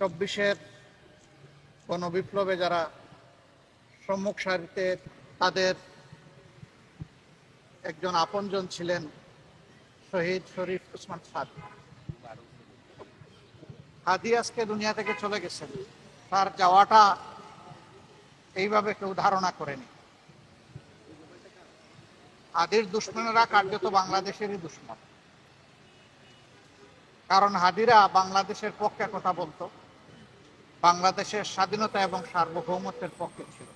চব্বিশের গণবিপ্লবে যারা সম্মুখ সারিতে তাদের একজন আপনজন ছিলেন শহীদ শরীফ উসমান সাদ হাদি আজকে দুনিয়া থেকে চলে গেছেন। তার যাওয়াটা এইভাবে কেউ ধারণা করেনি। হাদির দুশ্মনেরা কার্যত বাংলাদেশেরই দুশ্মন। কারণ হাদিরা বাংলাদেশের পক্ষে কথা বলতো। বাংলাদেশের স্বাধীনতা এবং সার্বভৌমত্বের পক্ষে ছিল।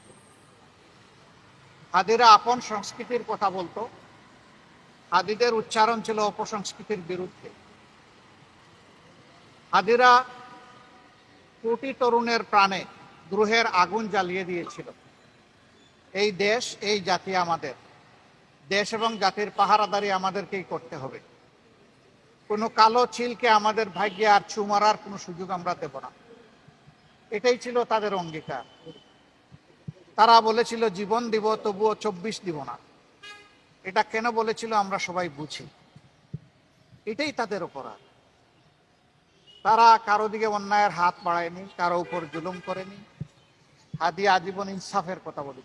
হাদিরা আপন সংস্কৃতির কথা বলতো। হাদিদের উচ্চারণ ছিল অপসংস্কৃতির বিরুদ্ধে। হাদিরা কোটি তরুণের প্রাণে দ্রোহের আগুন জ্বালিয়ে দিয়েছিল। এই দেশ, এই জাতি আমাদের। দেশ এবং জাতির পাহারাদারি আমাদেরকেই করতে হবে। কোনো কালো চিলকে আমাদের ভাগ্যে আর ছু মারার কোনো সুযোগ আমরা দেব না। এটাই ছিল তাদের অঙ্গীকার। তারা বলেছিল, জীবন দিব, তবুও চব্বিশ দিব না। এটা কেন বলেছিল আমরা সবাই বুঝি। এটাই তাদের অপরাধ। তারা কারও দিকে অন্যায়ের হাত বাড়ায়নি, কারও উপর জুলুম করেনি। হাদি আজীবন ইনসাফের কথা বলে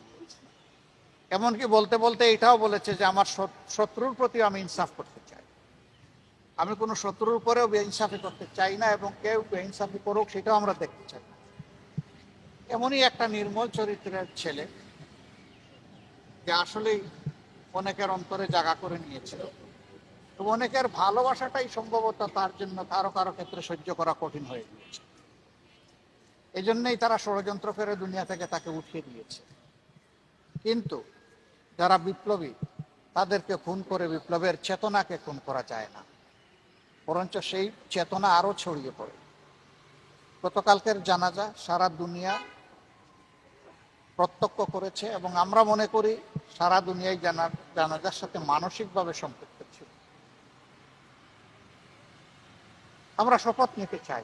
এমনকি বলতে বলতে এটাও বলেছে যে, আমার শত্রুর প্রতি আমি ইনসাফ করতে চাই। আমি কোনো শত্রুর উপরেও বেইনসাফি করতে চাই না এবং কেউ বেইনসাফি করুক, সেটাও আমরা দেখতে চাই না। এমনই একটা নির্মল চরিত্রের ছেলে যে আসলেই অনেকের অন্তরে জায়গা করে নিয়েছিল। তো অনেকের ভালোবাসাটাই সম্ভবত তার জন্য কারও কারও ক্ষেত্রে সহ্য করা কঠিন হয়ে গিয়েছে। এই জন্যই তারা ষড়যন্ত্র করে দুনিয়া থেকে তাকে উঠিয়ে দিয়েছে। কিন্তু যারা বিপ্লবী, তাদেরকে খুন করে বিপ্লবের চেতনাকে খুন করা যায় না। বরঞ্চ সেই চেতনা আরও ছড়িয়ে পড়ে। গতকালকের জানাজা সারা দুনিয়া প্রত্যক্ষ করেছে এবং আমরা মনে করি সারা দুনিয়ায় জানা জানাজার সাথে মানসিকভাবে সম্পৃক্ত ছিল। আমরা শপথ নিতে চাই।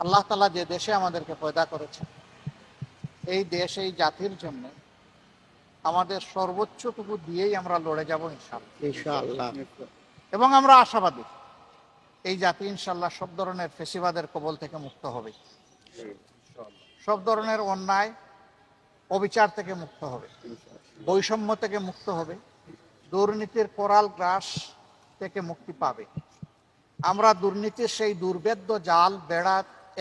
আল্লাহ তালা যে দেশে আমাদেরকে পয়দা করেছে এই দেশ এই জাতির জন্য আমাদের সর্বোচ্চটুকু দিয়েই আমরা লড়ে যাব ইনশাল্লাহ ইনশাআল্লাহ। এবং আমরা আশাবাদী এই জাতি ইনশাল্লাহ সব ধরনের ফেসিবাদের কবল থেকে মুক্ত হবে। সব ধরনের অন্যায় অবিচার থেকে মুক্ত হবে, বৈষম্য থেকে মুক্ত হবে, দুর্নীতির কোরাল গ্রাস থেকে মুক্তি পাবে। আমরা দুর্নীতির সেই দুর্বেদ্য জাল, বেড়া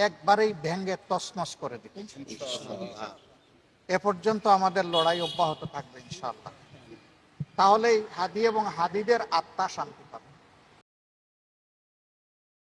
একবারেই ভেঙ্গে তছনছ করে দিব এ পর্যন্ত আমাদের লড়াই অব্যাহত থাকবে, ইনশাআল্লাহ। তাহলেই হাদি এবং হাদিদের আত্মা শান্তি পাবে।